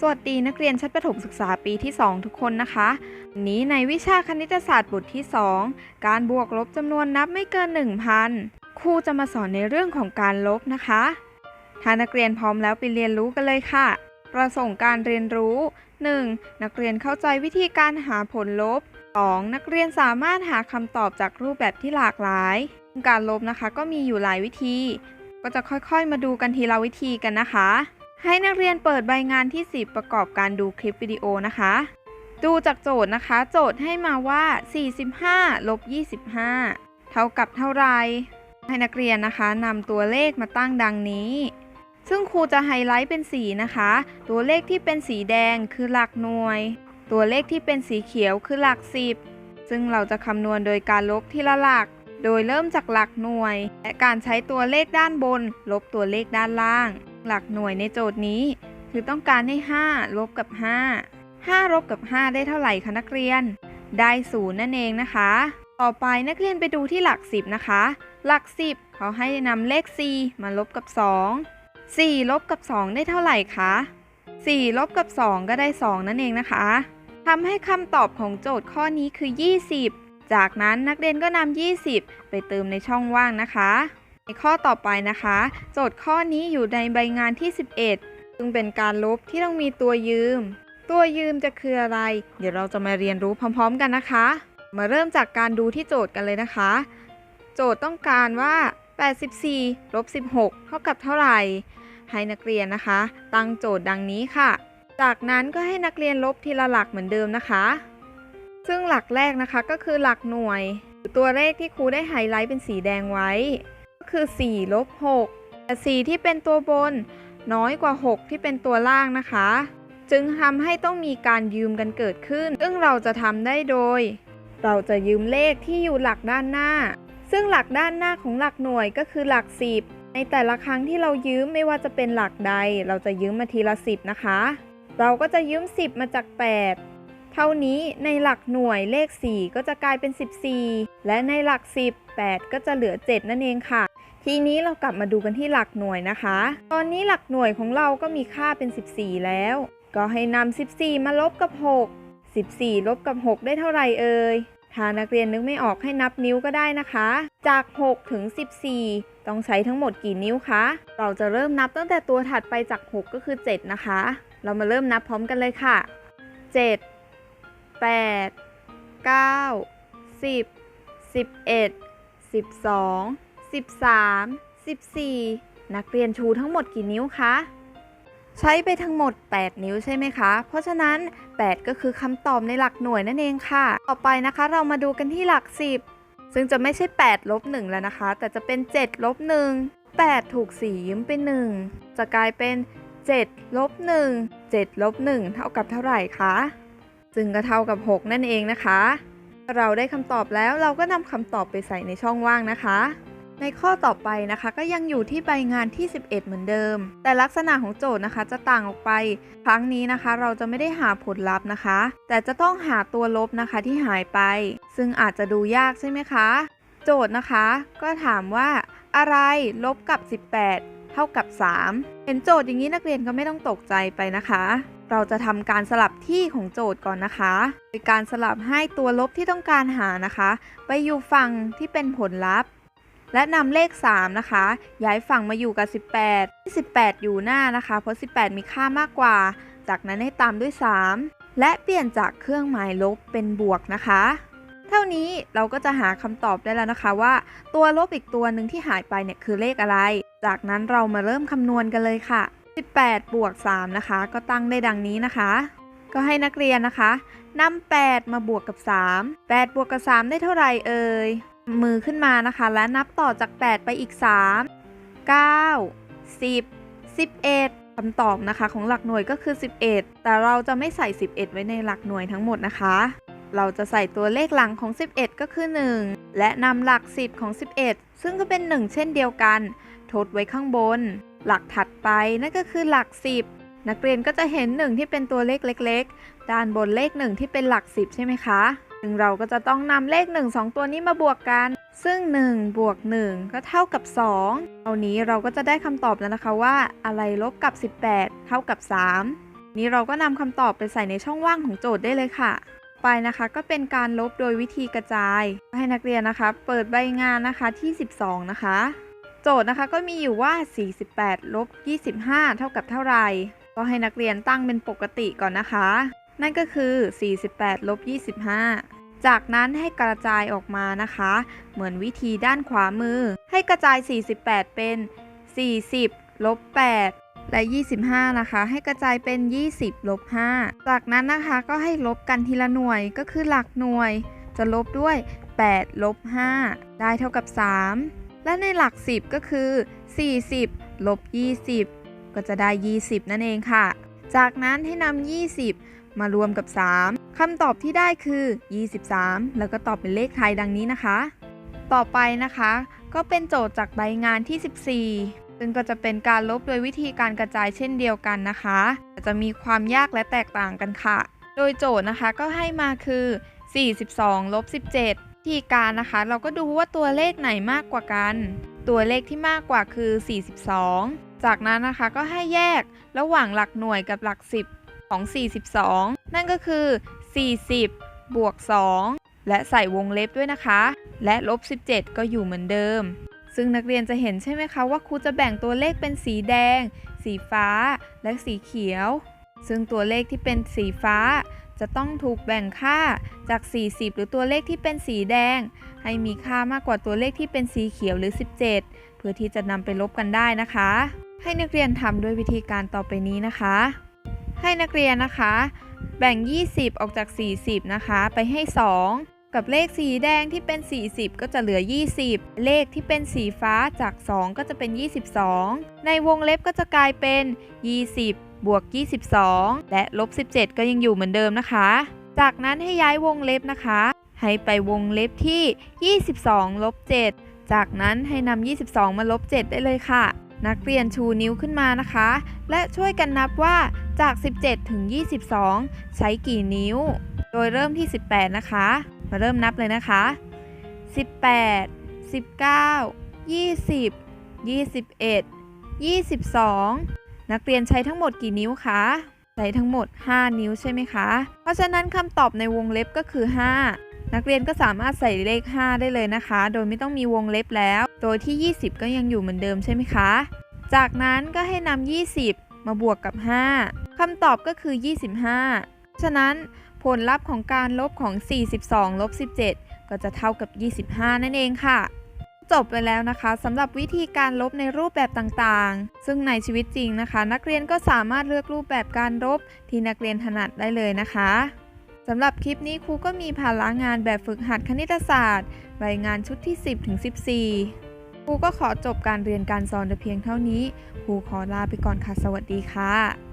สวัสดีนักเรียนชั้นประถมศึกษาปีที่ 2 ทุกคนนะคะวันนี้ในวิชาคณิตศาสตร์บทที่ 2 การบวกลบจำนวนนับไม่เกิน 1,000 ครูจะมาสอนในเรื่องของการลบนะคะ ถ้านักเรียนพร้อมแล้วไปเรียนรู้กันเลยค่ะ ประสงค์การเรียนรู้ 1. นักเรียนเข้าใจวิธีการหาผลลบ 2. นักเรียนสามารถหาคำตอบจากรูปแบบที่หลากหลาย การลบนะคะก็มีอยู่หลายวิธี ก็จะค่อยๆ มาดูกันทีละวิธีกันนะคะ ให้นักเรียนเปิดใบงานที่ 10 ประกอบการดูคลิปวิดีโอนะคะ ดูจากโจทย์นะคะ โจทย์ให้มาว่า 45ลบ25 เท่ากับเท่าไหรให้นักเรียนนะคะนำตัวเลขมาตั้งดังนี้ ซึ่งครูจะไฮไลท์เป็นสีนะคะ ตัวเลขที่เป็นสีแดงคือหลักหน่วย ตัวเลขที่เป็นสีเขียวคือหลักสิบซึ่งเราจะคำนวณโดยการลบทีละหลัก โดยเริ่มจากหลักหน่วย และการใช้ตัวเลขด้านบน ลบตัวเลขด้านล่าง หลักหน่วยในโจทย์นี้ คือต้องการให้ 5 ลบกับ 5 5ลบกับ 5 ได้เท่าไหร่คะนักเรียน ได้ศูนย์นั่นเองนะคะ ต่อไปนักเรียนไปดูที่หลัก 10 นะคะ หลัก 10 เขาให้นำเลข 4 มาลบกับ 2 4 ลบกับ 2 ได้เท่าไหร่คะ 4 ลบกับ 2 ก็ได้ 2 นั่นเองนะคะทำให้คำตอบของโจทย์ข้อนี้คือ 20 จากนั้นนักเรียนก็นำ20 ไปเติมในช่องว่างนะคะ ข้อต่อไปนะคะ โจทย์ข้อนี้อยู่ในใบงานที่ 11 ซึ่งเป็นการลบที่ต้องมีตัวยืม ตัวยืมจะคืออะไร เดี๋ยวเราจะมาเรียนรู้พร้อม ๆ กันนะคะ มาเริ่มจากการดูที่โจทย์กันเลยนะคะ โจทย์ต้องการว่า 84ลบ16 เท่ากับเท่าไหร่ ให้นักเรียนนะคะ ตั้งโจทย์ดังนี้ค่ะ จากนั้นก็ให้นักเรียนลบทีละหลักเหมือนเดิมนะคะ ซึ่งหลักแรกนะคะก็คือหลักหน่วย ตัวเลขที่ครูได้ไฮไลท์เป็นสีแดงไว้ คือ4ลบ6แต่4ที่เป็นตัวบน น้อยกว่า 6 ที่เป็นตัวล่างนะคะ จึงทำให้ต้องมีการยืมกันเกิดขึ้น ซึ่งเราจะทำได้โดย เราจะยืมเลขที่อยู่หลักด้านหน้า ซึ่งหลักด้านหน้าของหลักหน่วยก็คือหลัก 10 ในแต่ละครั้งที่เรายืมไม่ว่าจะเป็นหลักใด เราจะยืมมาทีละ 10 นะคะ เราก็จะยืม 10 มาจาก8เท่านี้ในหลักหน่วยเลข 4 ก็จะกลายเป็น 14 และในหลัก 10 8 ก็จะเหลือ 7 นั่นเองค่ะ ทีนี้เรากลับมาดูกันที่หลักหน่วยนะคะ ตอนนี้หลักหน่วยของเราก็มีค่าเป็น 14 แล้ว ก็ให้นำ14 มาลบกับ 6 14 ลบกับ 6 ได้เท่าไหร่เอ่ยถ้านักเรียนนึกไม่ออกให้นับนิ้วก็ได้นะคะ จาก 6 ถึง 14 ต้องใช้ทั้งหมดกี่นิ้วคะ เราจะเริ่มนับตั้งแต่ตัวถัดไปจาก 6 ก็คือ 7 นะคะ เรามาเริ่มนับพร้อมกันเลยค่ะ 7 8 9 10 11 12 13 14 นักเรียนชูทั้งหมดกี่นิ้วคะ ใช้ไปทั้งหมด 8 นิ้วใช่ไหมคะ เพราะฉะนั้น 8 ก็คือคำตอบในหลักหน่วยนั่นเองค่ะ ต่อไปนะคะเรามาดูกันที่หลัก 10 ซึ่งจะไม่ใช่8ลบ1แล้วนะคะ แต่จะเป็น7ลบ1 8 ถูก 4ยืมไป 1 จะกลายเป็น7ลบ1 7ลบ1เท่ากับเท่าไหร่คะซึ่งก็เท่ากับ 6 นั่นเองนะคะ เราได้คำตอบแล้วเราก็นำคำตอบไปใส่ในช่องว่างนะคะ ในข้อต่อไปนะคะก็ยังอยู่ที่ใบงานที่ 11 เหมือนเดิม แต่ลักษณะของโจทย์นะคะจะต่างออกไป ครั้งนี้นะคะเราจะไม่ได้หาผลลัพธ์นะคะ แต่จะต้องหาตัวลบนะคะที่หายไป ซึ่งอาจจะดูยากใช่ไหมคะ โจทย์นะคะ ก็ถามว่า อะไรลบกับ 18 เท่ากับ 3 เห็นโจทย์อย่างนี้นักเรียนก็ไม่ต้องตกใจไปนะคะ เราจะทำการสลับที่ของโจทย์ก่อนนะคะโดยการสลับให้ตัวลบที่ต้องการหานะคะ ไปอยู่ฝั่งที่เป็นผลลัพธ์ และนำเลข 3 นะคะ ย้ายฝั่งมาอยู่กับ 18ที่18 อยู่หน้านะคะ เพราะ 18 มีค่ามากกว่า จากนั้นให้ตามด้วย 3 และเปลี่ยนจากเครื่องหมายลบเป็นบวกนะคะ เท่านี้เราก็จะหาคำตอบได้แล้วนะคะว่า ตัวลบอีกตัวหนึ่งที่หายไปเนี่ยคือเลขอะไร จากนั้นเรามาเริ่มคำนวณกันเลยค่ะ 18 บวก 3 นะคะ ก็ตั้งได้ดังนี้นะคะ ก็ให้นักเรียนนะคะนำ8มาบวกกับ 3 8 บวกกับ 3 ได้เท่าไหร่เอ่ย มือขึ้นมานะคะ และนับต่อจาก 8 ไปอีก 3 9 10 11คำตอบนะคะของหลักหน่วยก็คือ 11 แต่เราจะไม่ใส่ 11 ไว้ในหลักหน่วยทั้งหมดนะคะ เราจะใส่ตัวเลขหลังของ 11 ก็คือ 1 และนำหลัก 10 ของ 11 ซึ่งก็เป็น 1 เช่นเดียวกัน ทดไว้ข้างบน หลักถัดไปนั่นก็คือหลัก 10 นักเรียนก็จะเห็น 1 ที่เป็นตัวเลขเล็ก ๆ ด้านบนเลข 1 ที่เป็นหลัก 10 ใช่ไหมคะ เราก็จะต้องนำเลข 1 2 ตัวนี้มาบวกกัน ซึ่ง1บวก1ก็เท่ากับ2เอานี้เราก็จะได้คำตอบแล้วนะคะว่า อะไรลบกับ 18 เท่ากับ 3 นี้เราก็นำคำตอบไปใส่ในช่องว่างของโจทย์ได้เลยค่ะ ไปนะคะก็เป็นการลบโดยวิธีกระจาย ให้นักเรียนนะคะ เปิดใบงานนะคะที่ 12 นะคะ โจทย์นะคะก็มีอยู่ว่า 48ลบ25 เท่ากับเท่าไหร่ก็ให้นักเรียนตั้งเป็นปกติก่อนนะคะ นั่นก็คือ 48ลบ25 จากนั้นให้กระจายออกมานะคะ เหมือนวิธีด้านขวามือ ให้กระจาย 48 เป็น 40ลบ8และ 25 นะคะ ให้กระจายเป็น 20ลบ5จากนั้นนะคะก็ให้ลบกันทีละหน่วยก็คือหลักหน่วย จะลบด้วย8ลบ5ได้เท่ากับ 3 และในหลัก 10 ก็คือ 40ลบ20 ก็จะได้ 20 นั่นเองค่ะ จากนั้นให้นำ20 มารวมกับ 3 คำตอบที่ได้คือ 23 แล้วก็ตอบเป็นเลขไทยดังนี้นะคะ ต่อไปนะคะ ก็เป็นโจทย์จากใบงานที่ 14 ซึ่งก็จะเป็นการลบโดยวิธีการกระจายเช่นเดียวกันนะคะ จะมีความยากและแตกต่างกันค่ะ โดยโจทย์นะคะก็ให้มาคือ 42ลบ17วิธีการนะคะ เราก็ดูว่าตัวเลขไหนมากกว่ากัน ตัวเลขที่มากกว่าคือ 42 จากนั้นนะคะก็ให้แยกระหว่างหลักหน่วยกับหลัก 10 ของ 42 นั่นก็คือ 40 บวก 2 และใส่วงเล็บด้วยนะคะ และลบ 17 ก็อยู่เหมือนเดิม ซึ่งนักเรียนจะเห็นใช่ไหมคะว่าครูจะแบ่งตัวเลขเป็นสีแดง สีฟ้า และสีเขียว ซึ่งตัวเลขที่เป็นสีฟ้า จะต้องถูกแบ่งค่าจาก 40 หรือตัวเลขที่เป็นสีแดง ให้มีค่ามากกว่าตัวเลขที่เป็นสีเขียวหรือ 17 เพื่อที่จะนำไปลบกันได้นะคะ ให้นักเรียนทำด้วยวิธีการต่อไปนี้นะคะ ให้นักเรียนนะคะ แบ่ง 20 ออกจาก 40 นะคะไปให้ 2 กับเลขสีแดงที่เป็น 40 ก็จะเหลือ 20 เลขที่เป็นสีฟ้าจาก 2 ก็จะเป็น 22 ในวงเล็บก็จะกลายเป็น 20 บวก 22 และลบ 17 ก็ยังอยู่เหมือนเดิมนะคะ จากนั้นให้ย้ายวงเล็บนะคะ ให้ไปวงเล็บที่ 22 ลบ 7 จากนั้นให้นำ22 มาลบ 7 ได้เลยค่ะ นักเรียนชูนิ้วขึ้นมานะคะ และช่วยกันนับว่าจาก 17 ถึง 22 ใช้กี่นิ้ว โดยเริ่มที่ 18 นะคะ มาเริ่มนับเลยนะคะ 18 19 20 21 22 นักเรียนใช้ทั้งหมดกี่นิ้วคะใช้ทั้งหมด 5 นิ้วใช่ไหมคะ เพราะฉะนั้นคำตอบในวงเล็บก็คือ 5 นักเรียนก็สามารถใส่เลข 5 ได้เลยนะคะ โดยไม่ต้องมีวงเล็บแล้วโดยที่ 20 ก็ยังอยู่เหมือนเดิมใช่ไหมคะ จากนั้นก็ให้นำ20 มาบวกกับ 5คำตอบก็คือ 25 ฉะนั้นผลลัพธ์ของการลบของ 42 ลบ 17 ก็จะเท่ากับ 25 นั่นเองค่ะ จบไปแล้วนะคะสำหรับวิธีการลบในรูปแบบต่างๆ ซึ่งในชีวิตจริงนะคะ นักเรียนก็สามารถเลือกรูปแบบการลบที่นักเรียนถนัดได้เลยนะคะ สำหรับคลิปนี้ครูก็มีภาระงานแบบฝึกหัดคณิตศาสตร์ใบงานชุดที่ 10ถึง14 ครูก็ขอจบการเรียนการสอนแต่เพียงเท่านี้ ครูขอลาไปก่อนค่ะ สวัสดีค่ะ